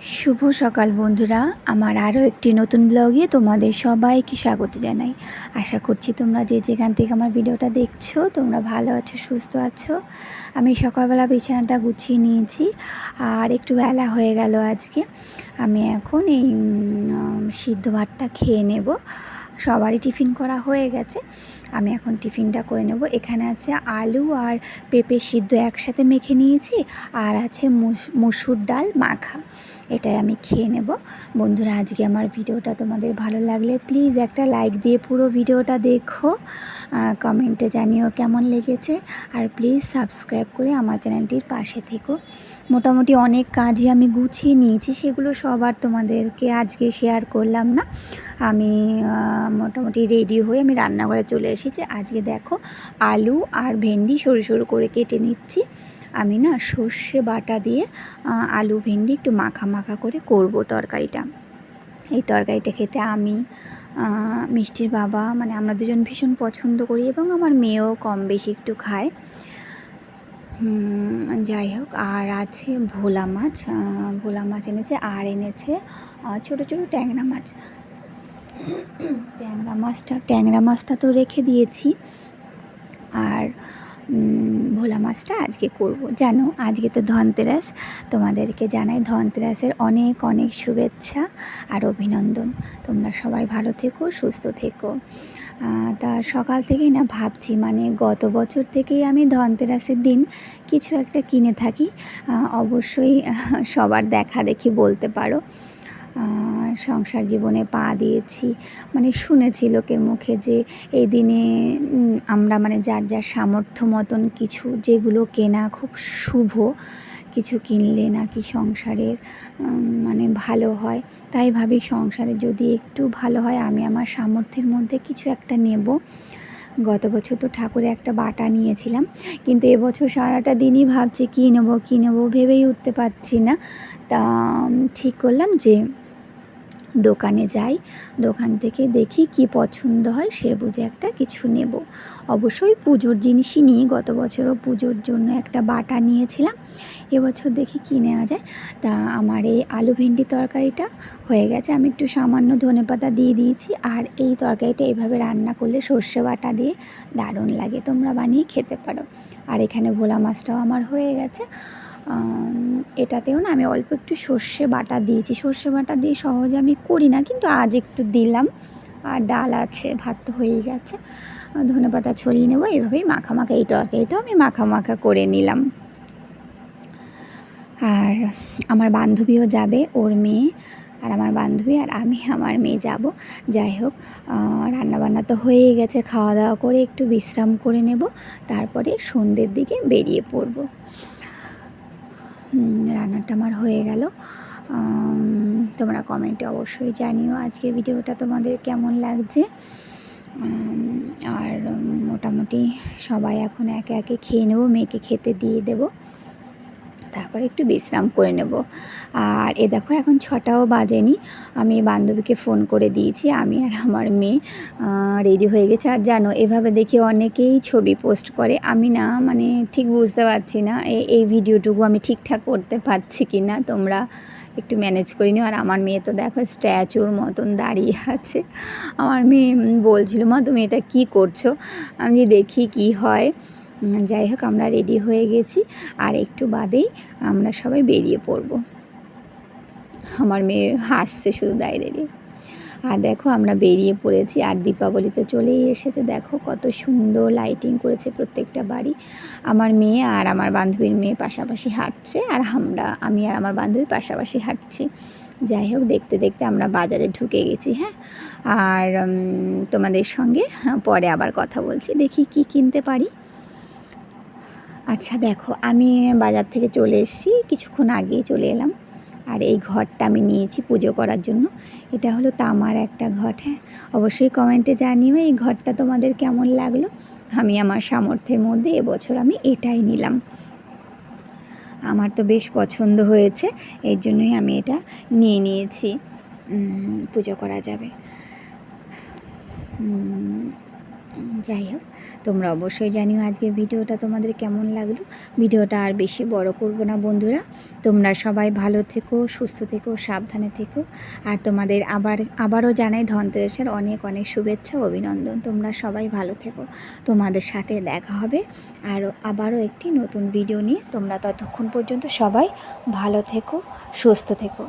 শুভ সকাল বন্ধুরা। আমার আরও একটি নতুন ব্লগে তোমাদের সবাইকে স্বাগত জানাই। আশা করছি তোমরা যে যেখান থেকে আমার ভিডিওটা দেখছ, তোমরা ভালো আছো, সুস্থ আছো। আমি সকালবেলা বিছানাটা গুছিয়ে নিয়েছি, আর একটু বেলা হয়ে গেল আজকে। আমি এখন এই সিদ্ধ ভাতটা খেয়ে নেব। সবারই টিফিন করা হয়ে গেছে। আমি এখন টিফিনটা করে নেব। এখানে আছে আলু আর পেঁপে সিদ্ধ একসাথে মেখে নিয়েছি। আর আছে মুস- মুসুর ডাল মাখা। এটাই আমি খেয়ে নেব। বন্ধুরা, আজকে আমার ভিডিওটা তোমাদের ভালো লাগলে প্লিজ একটা লাইক দিয়ে পুরো ভিডিওটা দেখো। কমেন্টে জানিও কেমন লেগেছে। আর প্লিজ সাবস্ক্রাইব করে আমার চ্যানেলটির পাশে থেকো। মোটামুটি অনেক কাজই আমি গুছিয়ে নিয়েছি, সেগুলো সবার তোমাদেরকে আজকে শেয়ার করলাম না। আমি মোটামুটি রেডি হয়ে আমি রান্নাঘরে চলে এসেছি। আজকে দেখো আলু আর ভেন্ডি সরু সরু করে কেটে নিচ্ছি। আমি না সর্ষে বাটা দিয়ে আলু ভেন্ডি একটু মাখা মাখা করে করব তরকারিটা। এই তরকারিটা খেতে আমি মিষ্টির বাবা মানে আমরা দুজন ভীষণ পছন্দ করি এবং আমার মেয়েও কম বেশি একটু খায়। যাই হোক, আর আছে ভোলা মাছ ভোলা মাছ এনেছে, আর এনেছে ছোটো ছোটো ট্যাংরা মাছ। ট্যাংরা মাছটা ট্যাংরা মাছটা তো রেখে দিয়েছি। আর ভোলা মাছটা আজকে করব। জানো, আজকে তো ধনতেরাস। তোমাদেরকে জানাই ধনতেরাসের অনেক অনেক শুভেচ্ছা আর অভিনন্দন। তোমরা সবাই ভালো থেকো, সুস্থ থেকো। তা সকাল থেকেই না ভাবছি মানে গত বছর থেকেই আমি ধনতেরাসের দিন কিছু একটা কিনে থাকি। অবশ্যই সবার দেখা দেখি বলতে পারো। সংসার জীবনে পা দিয়েছি। মানে শুনেছি লোকের মুখে যে এই দিনে আমরা মানে যার যার সামর্থ্য মতন কিছু, যেগুলো কেনা খুব শুভ, কিছু কিনলে নাকি সংসারের মানে ভালো হয়। তাই ভাবি সংসারে যদি একটু ভালো হয়, আমি আমার সামর্থ্যের মধ্যে কিছু একটা নেব। গত বছর তো ঠাকুরে একটা বাটা নিয়েছিলাম, কিন্তু এবছর সারাটা দিনই ভাবছি, কী নেব কী নেব ভেবেই উঠতে পারছি না। তা ঠিক করলাম যে দোকানে যাই, দোকান থেকে দেখি কি পছন্দ হয় সে বুঝে একটা কিছু নেব। অবশ্যই পুজোর জিনিসই নিই, গত বছরও পুজোর জন্য একটা বাটা নিয়েছিলাম, এবছর দেখি কী নেওয়া যায়। তা আমার এই আলু ভেন্ডি তরকারিটা হয়ে গেছে, আমি একটু সামান্য ধনেপাতা দিয়ে দিয়েছি, আর এই তরকারিটা এইভাবে রান্না করলে সর্ষে বাটা দিয়ে দারুণ লাগে, তোমরা বানিয়ে খেতে পারো। আর এখানে ভোলা মাছটাও আমার হয়ে গেছে। এটাতেও না আমি অল্প একটু সর্ষে বাটা দিয়েছি। সর্ষে বাটা দিয়ে সহজে আমি করি না, কিন্তু আজ একটু দিলাম। আর ডাল আছে, ভাত তো হয়েই গেছে। ধনে পাতা ছড়িয়ে নেব এইভাবেই মাখা এই তরকারিটাও আমি মাখা মাখা করে নিলাম। আর আমার বান্ধবীও যাবে, ওর মেয়ে, আর আমার বান্ধবী, আর আমি আমার মেয়ে যাব। যাই হোক রান্নাবান্না তো হয়েই গেছে, খাওয়া দাওয়া করে একটু বিশ্রাম করে নেব। তারপরে সন্ধ্যের দিকে বেরিয়ে পড়ব। রান্নাটা আমার হয়ে গেল। তোমরা কমেন্টে অবশ্যই জানিও আজকে ভিডিওটা তোমাদের কেমন লাগছে। আর মোটামুটি সবাই এখন একে একে খেয়ে নেব, মেয়েকে খেতে দিয়ে দেবো। তারপরে একটু বিশ্রাম করে নেব। আর এ দেখো, এখন ছটাও বাজেনি। আমি বান্ধবীকে ফোন করে দিয়েছি, আমি আর আমার মেয়ে রেডি হয়ে গেছে। আর জানো, এভাবে দেখে অনেকেই ছবি পোস্ট করে। আমি না মানে ঠিক বুঝতে পারছি না এই ভিডিওটুকু আমি ঠিকঠাক করতে পারছি কি না তোমরা একটু ম্যানেজ করে নিও। আর আমার মেয়ে তো দেখো স্ট্যাচুর মতন দাঁড়িয়ে আছে। আমার মেয়ে বলছিল, মা, তুমি এটা কি করছ? আমি দেখি কি হয়। যাই হোক আমরা রেডি হয়ে গেছি। আর একটু বাদেই আমরা সবাই বেরিয়ে পড়ব। আমার মেয়ে হাসছে শুধু দাঁড়িয়ে আর দেখো আমরা বেরিয়ে পড়েছি আর দীপাবলি তো চলেই এসেছে। দেখো কত সুন্দর লাইটিং করেছে প্রত্যেকটা বাড়ি। আমার মেয়ে আর আমার বান্ধবীর মেয়ে পাশাপাশি হাঁটছে আর আমরা আমি আর আমার বান্ধবী পাশাপাশি হাঁটছি। যাই হোক দেখতে দেখতে আমরা বাজারে ঢুকে গেছি হ্যাঁ। আর তোমাদের সঙ্গে হ্যাঁ, পরে আবার কথা বলছি। দেখি কি কিনতে পারি। আচ্ছা দেখো, আমি বাজার থেকে চলে এসেছি। কিছুক্ষণ আগেই চলে এলাম। আর এই ঘরটা আমি নিয়েছি পুজো করার জন্য। এটা হলো তামার একটা ঘট হ্যাঁ? অবশ্যই কমেন্টে জানিও এই ঘরটা তোমাদের কেমন লাগল। আমি আমার সামর্থ্যের মধ্যে এবছর আমি এটাই নিলাম। আমার তো বেশ পছন্দ হয়েছে, এর জন্যই আমি এটা নিয়ে নিয়েছি। পুজো করা যাবে। যাই হোক, তোমরা অবশ্যই জানিও আজকের ভিডিওটা তোমাদের কেমন লাগল। ভিডিওটা আর বেশি বড় করব না বন্ধুরা। তোমরা সবাই ভালো থেকো, সুস্থ থেকো, সাবধানে থেকো। আর তোমাদের আবার, আবারও জানাই ধনতেরাসের অনেক অনেক শুভেচ্ছা অভিনন্দন। তোমরা সবাই ভালো থেকো। তোমাদের সাথে দেখা হবে। আর আবারও একটি নতুন ভিডিও নিয়ে। তোমরা ততক্ষণ পর্যন্ত সবাই ভালো থেকো, সুস্থ থেকো।